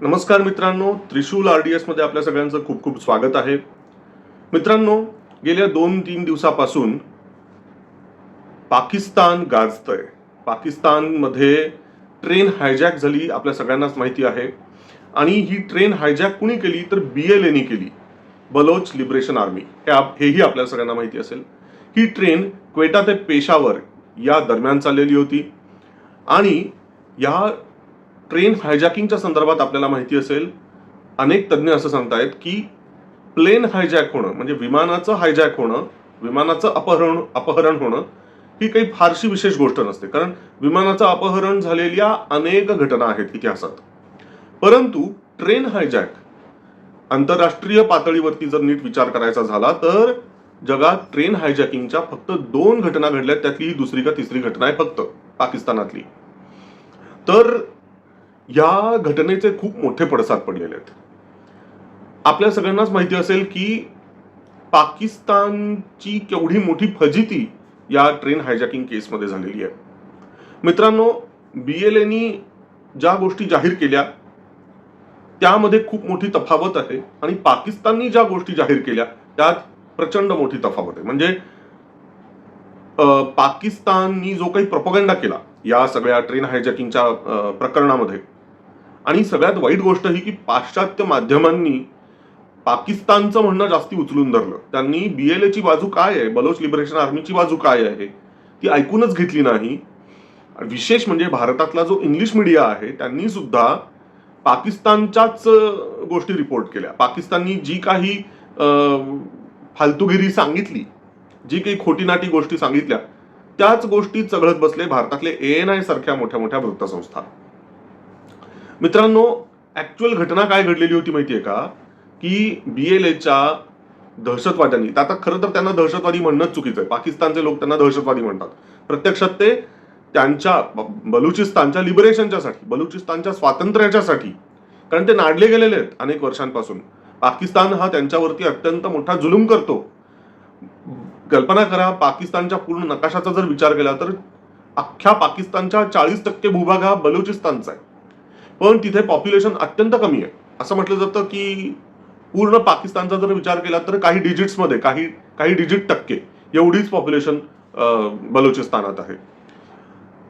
नमस्कार मित्रांनो त्रिशूल R D एसमध्ये आपल्या सगळ्यांचं खूप खूप स्वागत आहे. मित्रांनो गेल्या दोन तीन दिवसापासून पाकिस्तान गाजतंय. पाकिस्तानमध्ये ट्रेन हायजॅक झाली आपल्या सगळ्यांनाच माहिती आहे. आणि ही ट्रेन हायजॅक कुणी केली? तर बी एल एने केली. Baloch liberation army. हे आप हेही आपल्या सगळ्यांना माहिती असेल. ही ट्रेन क्वेटा ते पेशावर या दरम्यान चाललेली होती. आणि या ट्रेन हायजॅकिंगच्या संदर्भात आपल्याला माहिती असेल अनेक तज्ज्ञ असं सांगतायत की प्लेन हायजॅक होणं म्हणजे विमानाचं हायजॅक होणं विमानाचं अपहरण अपहरण होणं ही काही फारशी विशेष गोष्ट नसते. कारण विमानाचं अपहरण झालेल्या अनेक घटना आहेत इतिहासात. परंतु ट्रेन हायजॅक आंतरराष्ट्रीय पातळीवरती जर नीट विचार करायचा झाला तर जगात ट्रेन हायजॅकिंगच्या फक्त दोन घटना घडल्या त्यातली ही दुसरी का तिसरी घटना आहे फक्त पाकिस्तानातली. तर या घटनेचे खूप मोठे पडसाद पडलेले आहेत. आपल्या सगळ्यांनाच माहिती असेल की पाकिस्तानची केवढी मोठी फजिती या ट्रेन हायजॅकिंग केसमध्ये झालेली आहे. मित्रांनो बी एल एनी ज्या गोष्टी जाहीर केल्या त्यामध्ये खूप मोठी तफावत आहे आणि पाकिस्ताननी ज्या गोष्टी जाहीर केल्या त्यात प्रचंड मोठी तफावत आहे. म्हणजे पाकिस्ताननी जो काही प्रपोगंडा केला या सगळ्या ट्रेन हायजॅकिंगच्या प्रकरणामध्ये आणि सगळ्यात वाईट गोष्ट ही की पाश्चात्य माध्यमांनी पाकिस्तानचं म्हणणं जास्ती उचलून धरलं. त्यांनी बी एल ची बाजू काय आहे? बलोच लिबरेशन आर्मीची बाजू काय आहे? ती ऐकूनच घेतली नाही. विशेष म्हणजे भारतातला जो इंग्लिश मीडिया आहे त्यांनी सुद्धा पाकिस्तानच्याच गोष्टी रिपोर्ट केल्या. पाकिस्ताननी जी काही फालतुगिरी फालतूगिरी सांगितली जी काही खोटीनाटी गोष्टी सांगितल्या त्याच गोष्टी चघळत बसले भारतातले ए एन आय सारख्या मोठ्या मोठ्या वृत्तसंस्था. मित्रांनो ऍक्च्युअल घटना काय घडलेली होती माहिती आहे का? की बी एल एच्या दहशतवाद्यांनी आता खरं तर त्यांना दहशतवादी म्हणणंच चुकीचं आहे. पाकिस्तानचे लोक त्यांना दहशतवादी म्हणतात. प्रत्यक्षात ते त्यांच्या बलुचिस्तानच्या लिबरेशनच्या साठी बलुचिस्तानच्या स्वातंत्र्याच्यासाठी कारण ते नाडले गेलेले आहेत अनेक वर्षांपासून. पाकिस्तान हा त्यांच्यावरती अत्यंत मोठा जुलूम करतो. कल्पना करा पाकिस्तानच्या पूर्ण नकाशाचा जर विचार केला तर अख्ख्या पाकिस्तानच्या चाळीस टक्के भूभाग हा बलुचिस्तानचा आहे. पण तिथे पॉप्युलेशन अत्यंत कमी आहे. असं म्हटलं जातं की पूर्ण पाकिस्तानचा जर विचार केला तर काही डिजिट्समध्ये काही काही डिजिट टक्के एवढीच पॉप्युलेशन बलुचिस्तानात आहे.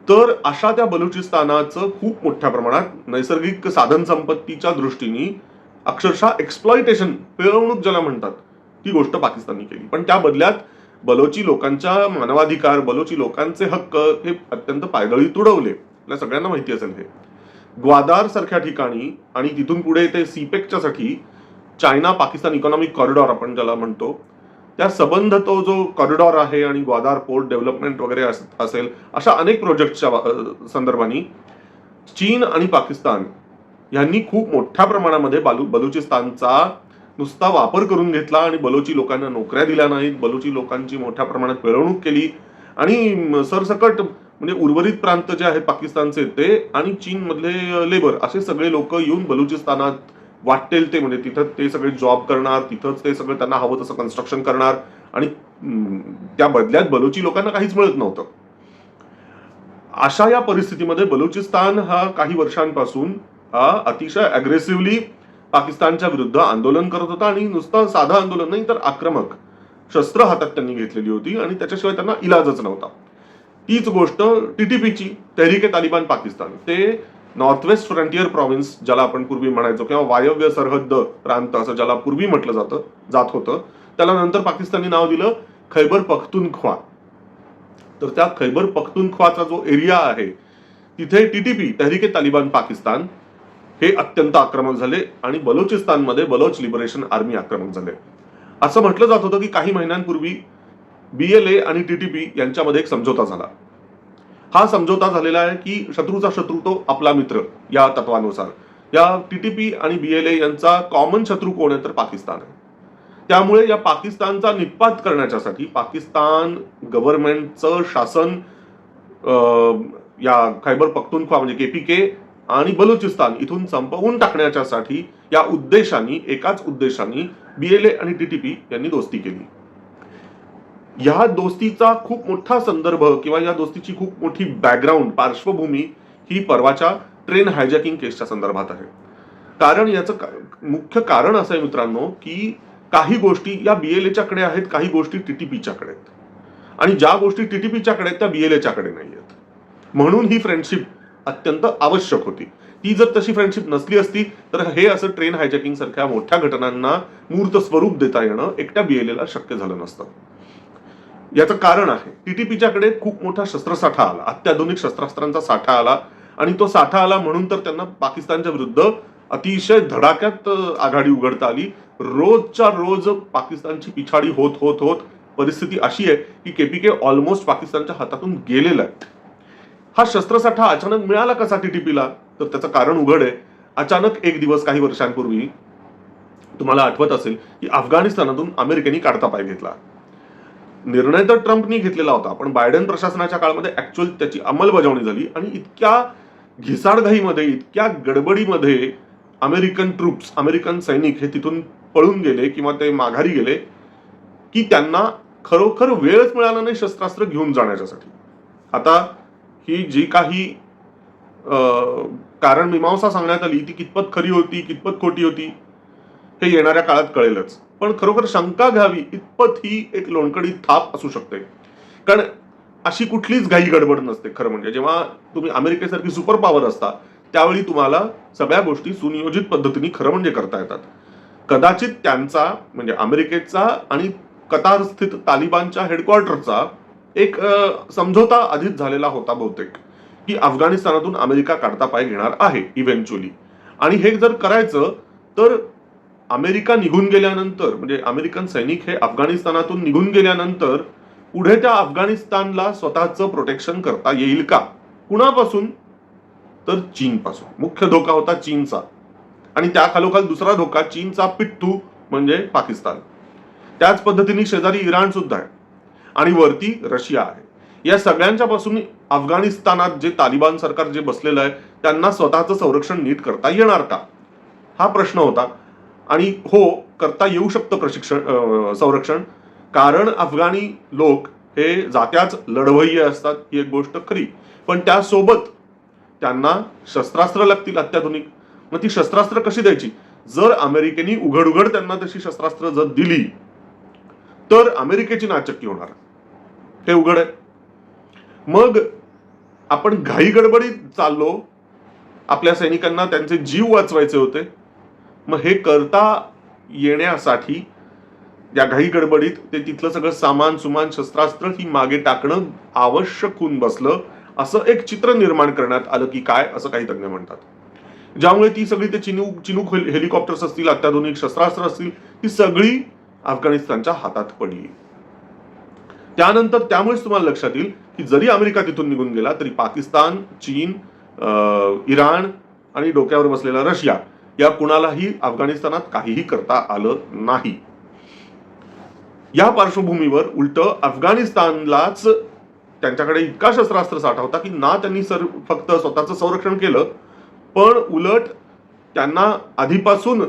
तर अशा त्या बलुचिस्तानाचं खूप मोठ्या प्रमाणात नैसर्गिक साधन संपत्तीच्या दृष्टीने अक्षरशः एक्सप्लॉइटेशन पिळवणूक ज्याला म्हणतात ती गोष्ट पाकिस्ताननी केली. पण त्या बदल्यात बलोची लोकांच्या मानवाधिकार बलोची लोकांचे हक्क हे अत्यंत पायदळी तुडवले. आपल्या सगळ्यांना माहिती असेल हे. ग्वादार सारख्या ठिकाणी आणि तिथून पुढे ते सीपेकच्यासाठी चायना पाकिस्तान इकॉनॉमिक कॉरिडॉर आपण ज्याला म्हणतो त्या संबंध तो जो कॉरिडॉर आहे आणि ग्वादार पोर्ट डेव्हलपमेंट वगैरे अस- असेल अशा अनेक प्रोजेक्टच्या संदर्भाने चीन आणि पाकिस्तान यांनी खूप मोठ्या प्रमाणामध्ये बालू बलुचिस्तानचा नुसता वापर करून घेतला आणि बलोची लोकांना नोकऱ्या दिल्या नाहीत बलोची लोकांची मोठ्या प्रमाणात पिळवणूक केली आणि सरसकट म्हणजे उर्वरित प्रांत जे आहेत पाकिस्तानचे ते आणि चीन मधले लेबर असे सगळे लोक येऊन बलुचिस्तानात वाटेल ते म्हणजे तिथं ते सगळे जॉब करणार तिथंच ते सगळं त्यांना हवं तसं कन्स्ट्रक्शन करणार आणि त्या बदल्यात बलुची लोकांना काहीच मिळत नव्हतं. अशा या परिस्थितीमध्ये बलुचिस्तान हा काही वर्षांपासून हा अतिशय अग्रेसिव्हली पाकिस्तानच्या विरुद्ध आंदोलन करत होता आणि नुसतं साधं आंदोलन नाही तर आक्रमक शस्त्र हातात त्यांनी घेतलेली होती आणि त्याच्याशिवाय त्यांना इलाजच नव्हता. तीच गोष्ट टीटीपीची तहरीके तालिबान पाकिस्तान. ते नॉर्थवेस्ट फ्रंटियर प्रॉव्हिन्स ज्याला आपण पूर्वी म्हणायचो किंवा वायव्य सरहद्द प्रांत असं ज्याला पूर्वी म्हटलं जातं जात होतं त्याला नंतर पाकिस्तानी नाव दिलं खैबर पख्तूनख्वा. तर त्या खैबर पख्तुनख्वाचा जो एरिया आहे तिथे टीटीपी तहरीके तालिबान पाकिस्तान हे अत्यंत आक्रमक झाले आणि बलुचिस्तानमध्ये बलोच लिबरेशन आर्मी आक्रमक झाले. असं म्हटलं जात होतं की काही महिन्यांपूर्वी बीएलए आणि टीटीपी यांच्यामध्ये एक समझोता झाला. हा समझोता झालेला आहे की शत्रूचा शत्रू तो आपला मित्र या तत्वानुसार. या टीटीपी आणि बीएलए यांचा कॉमन शत्रू कोण आहे तर पाकिस्तान आहे. त्यामुळे या पाकिस्तानचा निपात करण्याच्यासाठी पाकिस्तान गव्हर्नमेंटचं शासन अं, या खैबर पख्तुनख्वा म्हणजे केपीके आणि बलुचिस्तान इथून संपवून टाकण्याच्यासाठी या उद्देशाने एकाच उद्देशाने बीएलए आणि टीटीपी यांनी दोस्ती केली. या दोस्तीचा खूप मोठा संदर्भ किंवा या दोस्तीची खूप मोठी बॅकग्राऊंड पार्श्वभूमी ही परवाच्या ट्रेन हायजॅकिंग केसच्या संदर्भात आहे. कारण याचं का- मुख्य कारण असं आहे मित्रांनो की काही गोष्टी या बीएलएच्याकडे आहेत काही गोष्टी टीटीपीच्याकडे आहेत. आणि ज्या गोष्टी टीटीपीच्याकडे आहेत त्या बीएलएच्याकडे नाही आहेत. म्हणून ही फ्रेंडशिप अत्यंत आवश्यक होती. ती जर तशी फ्रेंडशिप नसली असती तर हे असं ट्रेन हायजॅकिंग सारख्या मोठ्या घटनांना मूर्त स्वरूप देता येणं एकट्या बीएलएला शक्य झालं नसतं. याचं कारण आहे. टीटीपीच्याकडे खूप मोठा शस्त्रसाठा आला. अत्याधुनिक शस्त्रास्त्रांचा साठा आला आणि तो साठा आला म्हणून तर त्यांना पाकिस्तानच्या विरुद्ध अतिशय धडाक्यात आघाडी उघडता आली. रोजच्या रोज पाकिस्तानची पिछाडी होत होत होत परिस्थिती अशी आहे की केपीके ऑलमोस्ट पाकिस्तानच्या हातातून गेलेला आहे. हा शस्त्रसाठा अचानक मिळाला कसा टीटीपीला तर त्याचं कारण उघड आहे. अचानक एक दिवस काही वर्षांपूर्वी तुम्हाला आठवत असेल की अफगाणिस्तानातून अमेरिकेने काढता पाय घेतला. निर्णय तर ट्रम्पनी घेतलेला होता पण बायडन प्रशासनाच्या काळामध्ये ऍक्च्युअल त्याची अंमलबजावणी झाली आणि इतक्या घिसाडघाईमध्ये इतक्या गडबडीमध्ये अमेरिकन ट्रूप्स अमेरिकन सैनिक हे तिथून पळून गेले किंवा ते माघारी गेले की त्यांना खरोखर वेळच मिळाला नाही शस्त्रास्त्र घेऊन जाण्याच्यासाठी. आता ही जी काही कारण मीमांसा सांगण्यात आली ती कितपत खरी होती कितपत खोटी होती हे येणाऱ्या काळात कळेलच. पण खरोखर शंका घ्यावी इतपत ही एक लोणकडी थाप असू शकते. कारण अशी कुठलीच घाई गडबड नसते खरं म्हणजे. जेव्हा तुम्ही अमेरिकेसारखी सुपर पॉवर असता त्यावेळी तुम्हाला सगळ्या गोष्टी सुनियोजित पद्धतीने खरं म्हणजे करता येतात. कदाचित त्यांचा म्हणजे अमेरिकेचा आणि कतार स्थित तालिबानच्या हेडक्वार्टरचा एक समझोता आधीच झालेला होता बहुतेक की अफगाणिस्तानातून अमेरिका काढता पाय घेणार आहे इव्हेंच्युअली आणि हे जर करायचं तर अमेरिका निघून गेल्यानंतर म्हणजे अमेरिकन सैनिक हे अफगाणिस्तानातून निघून गेल्यानंतर पुढे त्या अफगाणिस्तानला स्वतःचं प्रोटेक्शन करता येईल का? कुणापासून? तर चीनपासून. मुख्य धोका होता चीनचा. आणि त्या खालोखाल दुसरा धोका चीनचा पिट्टू म्हणजे पाकिस्तान. त्याच पद्धतीने शेजारी इराण सुद्धा आहे. आणि वरती रशिया आहे. या सगळ्यांच्या पासून अफगाणिस्तानात जे तालिबान सरकार जे बसलेलं आहे त्यांना स्वतःचं संरक्षण नीट करता येणार का? हा प्रश्न होता. आणि हो करता येऊ शकतं प्रशिक्षण संरक्षण. कारण अफगाणी लोक हे जात्याच लढवय्य असतात ही एक गोष्ट खरी. पण त्यासोबत त्यांना शस्त्रास्त्र लागतील अत्याधुनिक. मग ती शस्त्रास्त्र कशी द्यायची? जर अमेरिकेने उघड उघड त्यांना तशी शस्त्रास्त्र जर दिली तर अमेरिकेची नाचक्की होणार. हे उघड आहे. मग आपण घाई गडबडीत चाललो. आपल्या सैनिकांना त्यांचे जीव वाचवायचे होते. मग हे करता येण्यासाठी या घाई गडबडीत ते तिथलं सगळं सामान सुमान शस्त्रास्त्र ही मागे टाकणं आवश्यक होऊन बसलं. असं एक चित्र निर्माण करण्यात आलं की काय असं काही तज्ञ म्हणतात. ज्यामुळे ती सगळी ते चिनूक चिनूक हेलिकॉप्टर्स असतील अत्याधुनिक शस्त्रास्त्र असतील ती सगळी अफगाणिस्तानच्या हातात पडली. त्यानंतर त्यामुळेच तुम्हाला लक्षात येईल की जरी अमेरिका तिथून निघून गेला तरी पाकिस्तान चीन इराण आणि डोक्यावर बसलेला रशिया या कुणालाही अफगाणिस्तानात काहीही करता आलं नाही. या पार्श्वभूमीवर उलट अफगाणिस्तानलाच त्यांच्याकडे इतका शस्त्रास्त्र साठा होता की ना त्यांनी सर फक्त स्वतःचं संरक्षण केलं पण उलट त्यांना आधीपासून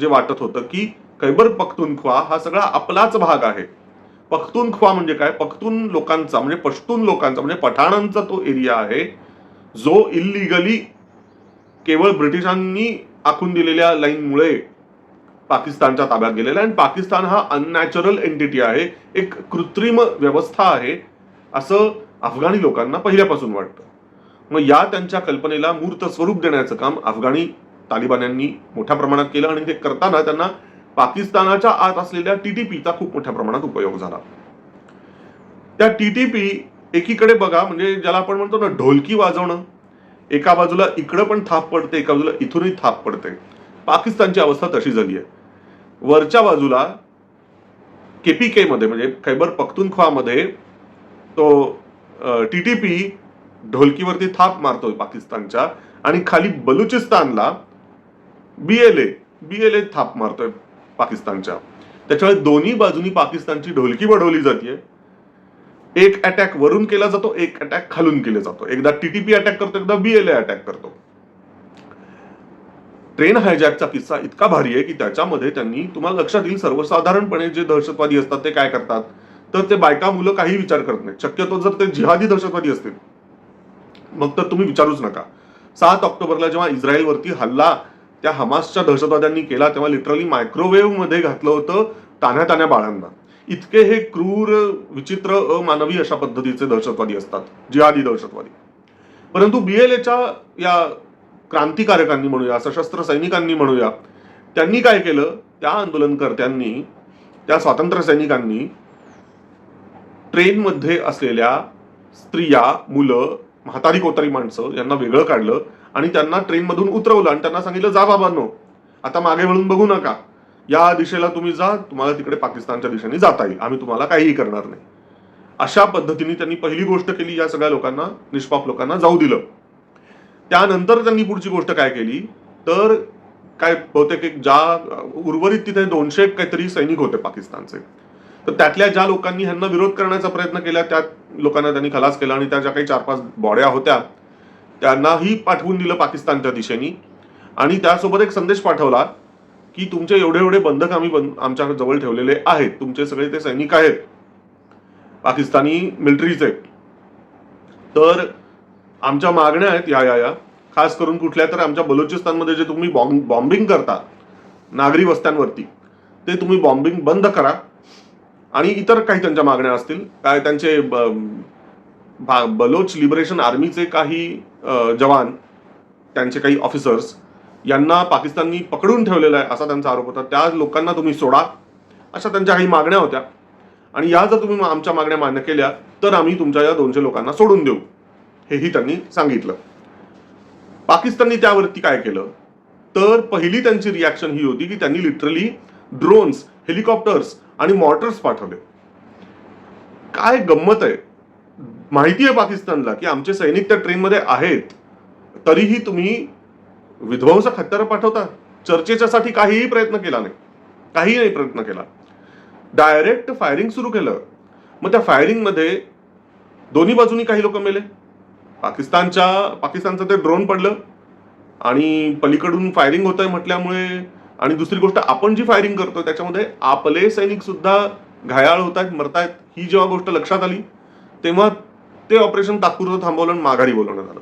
जे वाटत होतं की खैबर पख्तूनख्वा हा सगळा आपलाच भाग आहे. पख्तूनख्वा म्हणजे काय? पख्तून लोकांचा म्हणजे पश्तून लोकांचा म्हणजे पठाणांचा तो एरिया आहे. जो इलिगली केवळ ब्रिटिशांनी आखून दिलेल्या लाईनमुळे पाकिस्तानच्या ताब्यात गेलेला आहे. आणि पाकिस्तान हा अननॅचरल एंटिटी आहे. एक कृत्रिम व्यवस्था आहे असं अफगाणी लोकांना पहिल्यापासून वाटतं. मग या त्यांच्या कल्पनेला मूर्त स्वरूप देण्याचं काम अफगाणी तालिबान्यांनी मोठ्या प्रमाणात केलं. आणि ते करताना त्यांना पाकिस्तानाच्या आत असलेल्या टीटीपीचा खूप मोठ्या प्रमाणात उपयोग झाला. त्या टीटीपी एकीकडे बघा म्हणजे ज्याला आपण म्हणतो ना ढोलकी वाजवणं एका बाजूला इकडं पण थाप पडते एका बाजूला इथूनही थाप पडते. पाकिस्तानची अवस्था तशी झाली आहे. वरच्या बाजूला केपीके मध्ये म्हणजे खैबर पख्तुनख्वामध्ये तो टीटीपी ढोलकीवरती थाप मारतोय पाकिस्तानच्या आणि खाली बलुचिस्तानला बी L A B L A थाप मारतोय पाकिस्तानच्या. त्याच्यामुळे दोन्ही बाजूनी पाकिस्तानची ढोलकी बडवली जाते एक अटॅक वरून केला जातो एक अटॅक खालून केला जातो. एकदा टीटीपी अटॅक करतो एकदा बीएलए अटॅक करतो. ट्रेन हायजॅकचा किस्सा इतका भारी आहे की त्याच्यामध्ये त्यांनी तुम्हाला लक्षात येईल सर्वसाधारणपणे जे दहशतवादी असतात ते काय करतात? तर ते बायका मुलं काही विचार करत नाही शक्यतो जर ते जिहादी दहशतवादी असतील मग तर तुम्ही विचारूच नका. सात ऑक्टोबरला जेव्हा इस्रायलवरती हल्ला त्या हमासच्या दहशतवाद्यांनी केला तेव्हा लिटरली मायक्रोवेव्हमध्ये घातलं होतं तान्ह्या तान्ह्या बाळांना. इतके हे क्रूर विचित्र अमानवी अशा पद्धतीचे दहशतवादी असतात जिहादी दहशतवादी. परंतु बीएलएच्या या क्रांतिकारकांनी म्हणूया सशस्त्र सैनिकांनी म्हणूया त्यांनी काय केलं? त्या आंदोलनकर्त्यांनी त्या स्वातंत्र्य सैनिकांनी ट्रेनमध्ये असलेल्या स्त्रिया मुलं म्हातारी कोतारी माणसं यांना वेगळं काढलं आणि त्यांना ट्रेनमधून उतरवलं आणि त्यांना सांगितलं जा बाबांनो आता मागे वळून बघू नका. या दिशेला तुम्ही जा तुम्हाला तिकडे पाकिस्तानच्या दिशेने जाता येईल. आम्ही तुम्हाला काहीही करणार नाही. अशा पद्धतीने त्यांनी पहिली गोष्ट केली या सगळ्या लोकांना निष्पाप लोकांना जाऊ दिलं. त्यानंतर त्यांनी पुढची गोष्ट काय केली? तर काय बहुतेक एक ज्या उर्वरित तिथे दोनशे काहीतरी सैनिक होते पाकिस्तानचे. तर त्यातल्या ज्या लोकांनी ह्यांना विरोध करण्याचा प्रयत्न केला त्या लोकांना त्यांनी खलास केला आणि त्या ज्या काही चार पाच बॉड्या होत्या त्यांनाही पाठवून दिलं पाकिस्तानच्या दिशेने. आणि त्यासोबत एक संदेश पाठवला की तुमचे एवढे एवढे बंधक आम्ही बंद आमच्या जवळ ठेवलेले आहेत. तुमचे सगळे ते सैनिक आहेत. पाकिस्तानी मिलिटरीचे तर आमच्या मागण्या आहेत या या या. खास करून कुठल्या तर आमच्या बलुचिस्तानमध्ये जे तुम्ही बॉम्ब बॉम्बिंग करता नागरी वस्त्यांवरती ते तुम्ही बॉम्बिंग बंद करा. आणि इतर काही त्यांच्या मागण्या असतील. काय त्यांचे ब- भा- बलोच लिबरेशन आर्मीचे काही जवान त्यांचे काही ऑफिसर्स यांना पाकिस्ताननी पकडून ठेवलेलं आहे असा त्यांचा आरोप होता. त्या लोकांना तुम्ही सोडा अशा त्यांच्या काही मागण्या होत्या. आणि या जर तुम्ही आमच्या मागण्या मान्य केल्या तर आम्ही तुमच्या या दोनशे लोकांना सोडून देऊ हेही त्यांनी सांगितलं. पाकिस्ताननी त्यावरती काय केलं? तर पहिली त्यांची रिॲक्शन ही होती की त्यांनी लिटरली ड्रोन्स हेलिकॉप्टर्स आणि मॉर्टर्स पाठवले. काय गंमत आहे? माहिती आहे पाकिस्तानला की आमचे सैनिक त्या ट्रेनमध्ये आहेत तरीही तुम्ही विध्वंसक हत्यारं पाठवता. चर्चेच्यासाठी काहीही प्रयत्न केला नाही. काही नाही प्रयत्न केला. डायरेक्ट फायरिंग सुरू केलं. मग त्या फायरिंगमध्ये दोन्ही बाजूनी काही लोक मेले. पाकिस्तानच्या पाकिस्तानचं ते ड्रोन पडलं. आणि पलीकडून फायरिंग होत आहे म्हटल्यामुळे आणि दुसरी गोष्ट आपण जी फायरिंग करतो त्याच्यामध्ये आपले सैनिक सुद्धा घायाळ होत आहेत मरतायत ही जेव्हा गोष्ट लक्षात आली तेव्हा ते ऑपरेशन तात्पुरतं थांबवलं आणि माघारी बोलवण्यात आलं.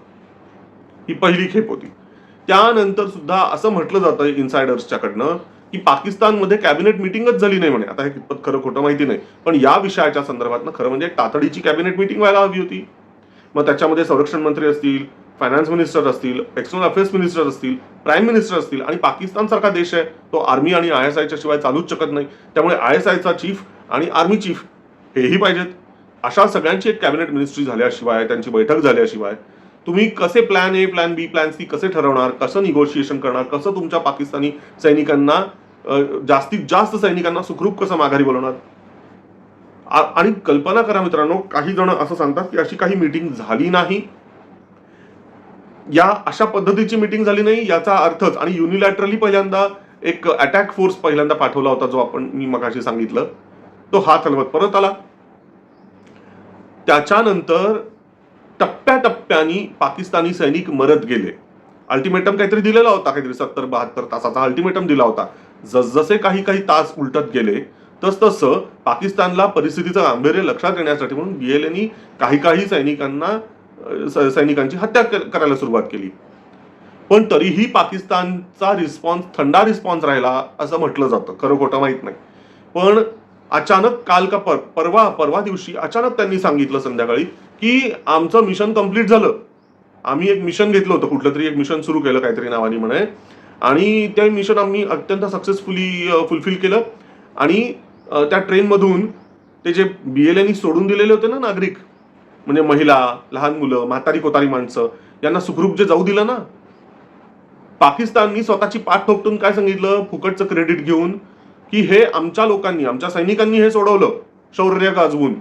ही पहिली खेप होती. त्यानंतर सुद्धा असं म्हटलं जातं इन्सायडर्सच्याकडनं की पाकिस्तानमध्ये कॅबिनेट मिटिंगच झाली नाही म्हणे. आता हे कितपत खरं खोटं माहिती नाही. पण या विषयाच्या संदर्भात खरं म्हणजे तातडीची कॅबिनेट मिटिंग व्हायला हवी होती. मग त्याच्यामध्ये संरक्षण मंत्री असतील फायनान्स मिनिस्टर असतील एक्सटर्नल अफेअर्स मिनिस्टर असतील प्राईम मिनिस्टर असतील आणि पाकिस्तान सारखा देश आहे तो आर्मी आणि आय एस आयच्या शिवाय चालूच शकत नाही. त्यामुळे आय एस आयचा चीफ आणि आर्मी चीफ हेही पाहिजेत. अशा सगळ्यांची एक कॅबिनेट मिनिस्ट्री झाल्याशिवाय त्यांची बैठक झाल्याशिवाय तुम्ही कसे plan A plan B plan C कसे ठरवणार? कसं निगोशिएशन करणार? कसं तुमच्या पाकिस्तानी सैनिकांना जास्तीत जास्त सैनिकांना सुखरूप कसं माघारी बोलवणार? आ- आणि कल्पना करा मित्रांनो काही जण असं सांगतात की अशी काही मीटिंग झाली नाही. या अशा पद्धतीची मीटिंग झाली नाही याचा अर्थच आणि युनिलॅटरली पहिल्यांदा एक अटॅक फोर्स पहिल्यांदा पाठवला होता जो आपण मी मगाशी सांगितलं. तो हात हलवत परत आला. त्याच्यानंतर टप्प्याटप्प्यानी पाकिस्तानी सैनिक मरत गेले. अल्टिमेटम काहीतरी दिलेला होता काहीतरी सत्तर बहात्तर तासाचा अल्टिमेटम दिला होता. जसजसे काही काही तास उलटत गेले तस तसं पाकिस्तानला परिस्थितीचं गांभीर्य लक्षात येण्यासाठी म्हणून बीएलएनी काही काही सैनिकांना स- सैनिकांची हत्या करायला सुरुवात केली. पण तरीही पाकिस्तानचा रिस्पॉन्स थंडा रिस्पॉन्स राहिला असं म्हटलं जातं. खरं खोटं माहीत नाही. पण अचानक काल का पर परवा परवा दिवशी अचानक त्यांनी सांगितलं संध्याकाळी की आमचं मिशन कंप्लीट झालं. आम्ही एक मिशन घेतलं होतं कुठलं तरी एक मिशन सुरू केलं काहीतरी नावाने म्हणे. आणि ते मिशन आम्ही अत्यंत सक्सेसफुली फुलफिल केलं. आणि त्या ट्रेनमधून ते जे बी एल एनी सोडून दिलेले होते ना नागरिक म्हणजे महिला लहान मुलं म्हातारी कोतारी माणसं यांना सुखरूप जे जाऊ दिलं ना पाकिस्ताननी स्वतःची पाठ ठोकटून काय सांगितलं? फुकटचं क्रेडिट घेऊन की हे आमच्या लोकांनी आमच्या सैनिकांनी हे सोडवलं शौर्य गाजवून.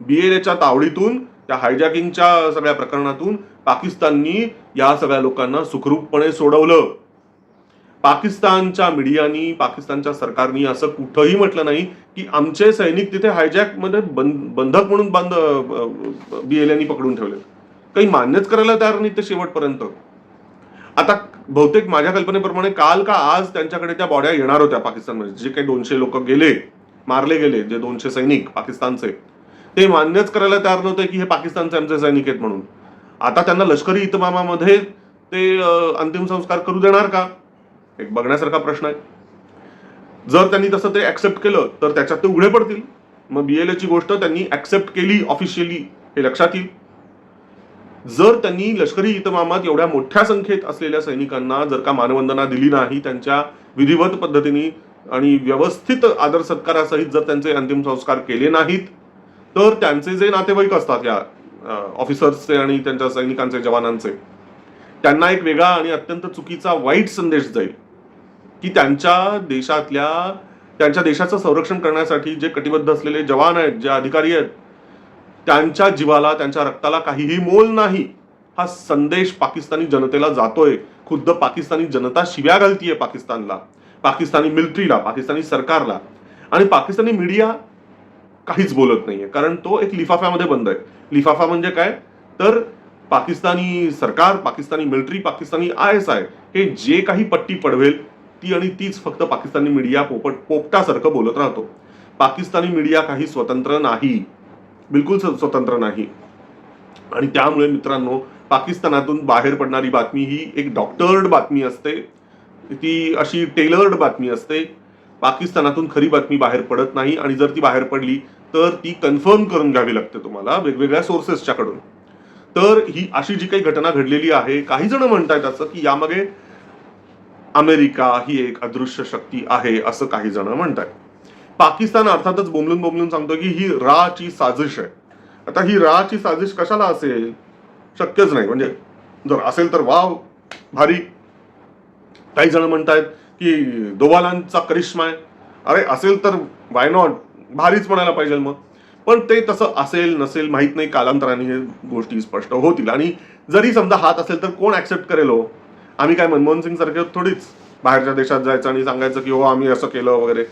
बी एल एच्या तावडीतून त्या हायजॅकिंगच्या सगळ्या प्रकरणातून पाकिस्ताननी या सगळ्या लोकांना सुखरूपपणे सोडवलं. पाकिस्तानच्या मीडियानी पाकिस्तानच्या सरकारनी असं कुठंही म्हटलं नाही की आमचे सैनिक तिथे हायजॅकमध्ये बंद- बंधक म्हणून बंद एनी पकडून ठेवले काही मान्यच करायला तयार नाही ते शेवटपर्यंत. आता बहुतेक माझ्या कल्पनेप्रमाणे काल का आज त्यांच्याकडे त्या बॉड्या येणार होत्या पाकिस्तानमध्ये. जे काही दोनशे लोक गेले मारले गेले जे दोनशे सैनिक पाकिस्तानचे ते मान्यच करायला तयार नव्हते की हे पाकिस्तानचे आमचे सैनिक आहेत म्हणून. आता त्यांना लष्करी इतमामामध्ये ते अंतिम संस्कार करू देणार का? एक बघण्यासारखा प्रश्न आहे. जर त्यांनी तसं ते ऍक्सेप्ट केलं तर त्याच्यात ते उघडे पडतील. मग बी एल एची गोष्ट त्यांनी ऍक्सेप्ट केली ऑफिशियली हे लक्षात येईल. जर त्यांनी लष्करी इतमामात एवढ्या मोठ्या संख्येत असलेल्या सैनिकांना जर का मानवंदना दिली नाही त्यांच्या विधिवत पद्धतीने आणि व्यवस्थित आदर सत्कारासहित जर त्यांचे अंतिम संस्कार केले नाहीत तर त्यांचे जे नातेवाईक असतात या ऑफिसर्सचे आणि त्यांच्या सैनिकांचे जवानांचे त्यांना एक वेगळा आणि अत्यंत चुकीचा वाईट संदेश जाईल की त्यांच्या देशातल्या त्यांच्या देशाचं संरक्षण करण्यासाठी जे कटिबद्ध असलेले जवान आहेत जे अधिकारी आहेत त्यांच्या जीवाला त्यांच्या रक्ताला काहीही मोल नाही. हा संदेश पाकिस्तानी जनतेला जातोय. खुद्द पाकिस्तानी जनता शिव्या घालतीये पाकिस्तानला पाकिस्तानी मिलिटरीला पाकिस्तानी सरकारला. आणि पाकिस्तानी मीडिया काहीच बोलत नाहीये. कारण तो एक लिफाफ्यामध्ये बंद आहे. लिफाफा म्हणजे काय? तर पाकिस्तानी सरकार Pakistani military Pakistani I S I हे जे काही पट्टी पडवेल ती आणि तीच फक्त पाकिस्तानी मीडिया पोपट पोपटासारखं बोलत राहतो. पाकिस्तानी मीडिया काही स्वतंत्र नाही. बिलकुल स्वतंत्र नाही. आणि त्यामुळे मित्रांनो पाकिस्तानातून बाहेर पडणारी बातमी ही एक डॉक्टर्ड बातमी असते. ती अशी टेलर्ड बातमी असते. पाकिस्तानातून खरी बातमी बाहेर पडत नाही आणि जर ती बाहेर पडली तर ती कन्फर्म करून घ्यावी लागते तुम्हाला वेगवेगळ्या सोर्सेसच्याकडून. तर ही अशी जी काही घटना घडलेली आहे काही जण म्हणतायत असं की यामागे अमेरिका ही एक अदृश्य शक्ती आहे असं काही जण म्हणतात पाकिस्तान अर्थातच बोंबलून बोंबलून सांगतो की ही राची साजिश आहे. आता ही राची साजिश कशाला असेल? शक्यच नाही. म्हणजे जर असेल तर वाव भारी काही जण म्हणतायत की दोवालांचा करिश्मा आहे. अरे असेल तर वाय नॉट भारीच म्हणायला पाहिजे मग. पण ते तसं असेल नसेल माहीत नाही कालांतराने हे गोष्टी स्पष्ट होतील. आणि जरी समजा हात असेल तर कोण ऍक्सेप्ट करेल हो? आम्ही काय मनमोहन सिंग सारखे थोडीच बाहेरच्या देशात जायचं आणि सांगायचं की हो आम्ही असं केलं वगैरे.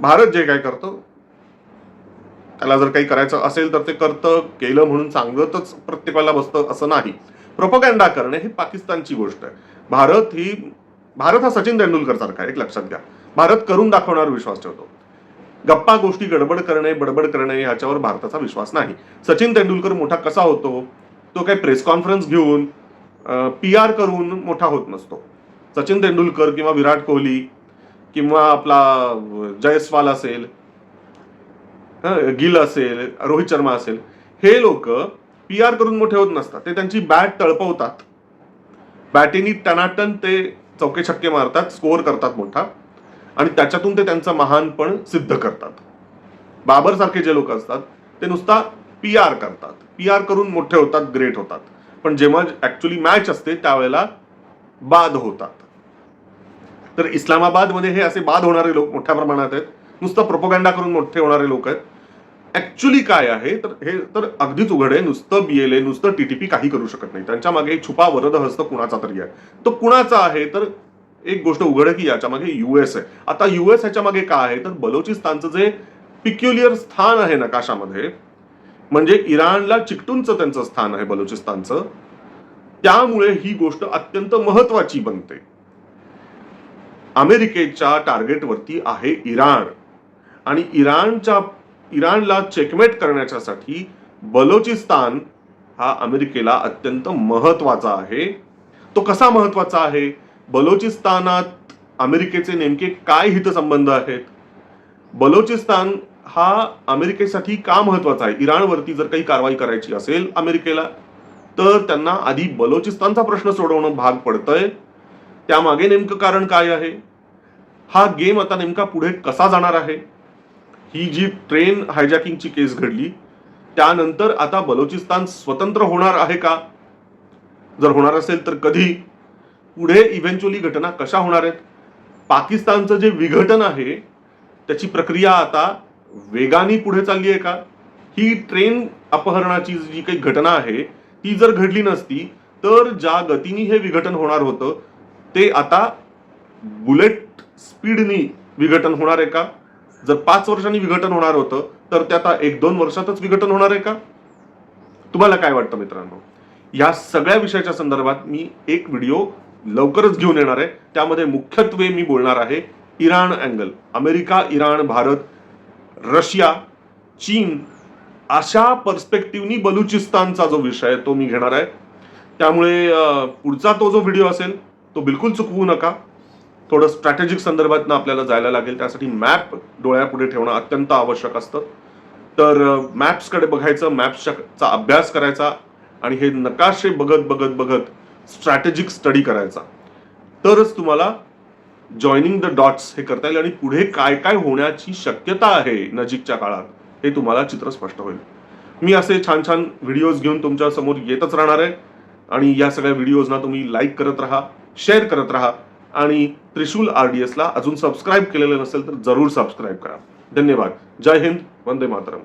भारत जे काय करतो त्याला जर काही करायचं असेल तर ते करतं केलं म्हणून सांगतच प्रत्येकाला बसतं असं नाही. प्रोपगॅन्डा करणे ही पाकिस्तानची गोष्ट आहे. भारत ही भारत हा सचिन तेंडुलकर सारखा एक लक्षात घ्या. भारत करून दाखवण्यावर विश्वास ठेवतो. गप्पा गोष्टी गडबड करणे बडबड करणे ह्याच्यावर भारताचा विश्वास नाही. सचिन तेंडुलकर मोठा कसा होतो? तो काही प्रेस कॉन्फरन्स घेऊन पी आर करून मोठा होत नसतो. सचिन तेंडुलकर किंवा विराट कोहली किंवा आपला जयस्वाल असेल गिल असेल रोहित शर्मा असेल हे लोक पी आर करून मोठे होत नसतात. ते त्यांची बॅट तळपवतात. बॅटीनी टनाटन ते चौके छक्के मारतात स्कोअर करतात मोठा. आणि त्याच्यातून ते त्यांचं महानपण सिद्ध करतात. बाबर सारखे जे लोक असतात ते नुसता पी आर करतात. पी आर करून मोठे होतात ग्रेट होतात. पण जेव्हा ऍक्च्युली मॅच असते त्यावेळेला बाद होतात. तर इस्लामाबादमध्ये हे असे बाद होणारे लोक मोठ्या प्रमाणात आहेत. नुसतं प्रोपोगँडा करून मोठे होणारे लोक आहेत. ऍक्च्युली काय आहे? तर हे तर अगदीच उघड आहे. नुसतं बीएलए नुसतं टीटीपी काही करू शकत नाही. त्यांच्या मागे छुपा वरद हस्त कुणाचा तरी आहे. तो कुणाचा आहे? तर एक गोष्ट उघड आहे की याच्या मागे युएस आहे. आता युएस ह्याच्या मागे काय आहे? तर बलोचिस्तानचं जे पिक्युलियर स्थान आहे नकाशामध्ये म्हणजे इराणला चिकटूनचं त्यांचं स्थान आहे बलुचिस्तानचं त्यामुळे ही गोष्ट अत्यंत महत्वाची बनते. अमेरिकेच्या टार्गेटवरती आहे इराण. आणि इराणच्या इराणला चेकमेट करण्याच्यासाठी बलोचिस्तान हा अमेरिकेला अत्यंत महत्त्वाचा आहे. तो कसा महत्त्वाचा आहे? बलोचिस्तानात अमेरिकेचे नेमके काय हितसंबंध आहेत? बलोचिस्तान हा अमेरिकेसाठी का महत्त्वाचा आहे? इराणवरती जर काही कारवाई करायची असेल अमेरिकेला तर त्यांना आधी बलोचिस्तानचा प्रश्न सोडवणं भाग पडतंय. त्यामागे नेमकं कारण काय आहे? हा गेम आता नेमका पुढे कसा जाणार आहे? ही जी ट्रेन हायजॅकिंगची केस घडली त्यानंतर आता बलोचिस्तान स्वतंत्र होणार आहे का? जर होणार असेल तर कधी? पुढे इव्हेंच्युअली घटना कशा होणार आहेत? पाकिस्तानचं जे विघटन आहे त्याची प्रक्रिया आता वेगाने पुढे चालली आहे का? ही ट्रेन अपहरणाची जी काही घटना आहे ती जर घडली नसती तर ज्या गतीने हे विघटन होणार होतं ते आता बुलेट स्पीडनी विघटन होणार आहे का? जर पाच वर्षांनी विघटन होणार होतं तर ते आता एक दोन वर्षातच विघटन होणार आहे का? तुम्हाला काय वाटतं मित्रांनो? या सगळ्या विषयाच्या संदर्भात मी एक व्हिडिओ लवकरच घेऊन येणार आहे. त्यामध्ये मुख्यत्वे मी बोलणार आहे Iran angle. America Iran Bharat Russia चीन अशा पर्स्पेक्टिव्हनी बलुचिस्तानचा जो विषय आहे तो मी घेणार आहे. त्यामुळे पुढचा तो जो व्हिडिओ असेल तो बिलकुल चुकवू नका. थोडं स्ट्रॅटेजिक संदर्भातनं आपल्याला जायला लागेल. त्यासाठी मॅप डोळ्यापुढे ठेवणं अत्यंत आवश्यक असतं. तर मॅप्सकडे बघायचं मॅप्सचा अभ्यास करायचा आणि हे नकाशे बघत बघत बघत स्ट्रॅटेजिक स्टडी करायचा. तरच तुम्हाला जॉईनिंग द डॉट्स हे करता येईल आणि पुढे काय काय होण्याची शक्यता आहे नजीकच्या काळात हे तुम्हाला चित्र स्पष्ट होईल. मी असे छान छान व्हिडिओज घेऊन तुमच्यासमोर येतच राहणार आहे. आणि या सगळ्या व्हिडिओजना तुम्ही लाईक करत राहा शेअर करत राहा. आणि त्रिशूल आर डी एसला अजून सबस्क्राईब केलेलं नसेल तर जरूर सबस्क्राईब करा. धन्यवाद. जय हिंद. वंदे मातरम.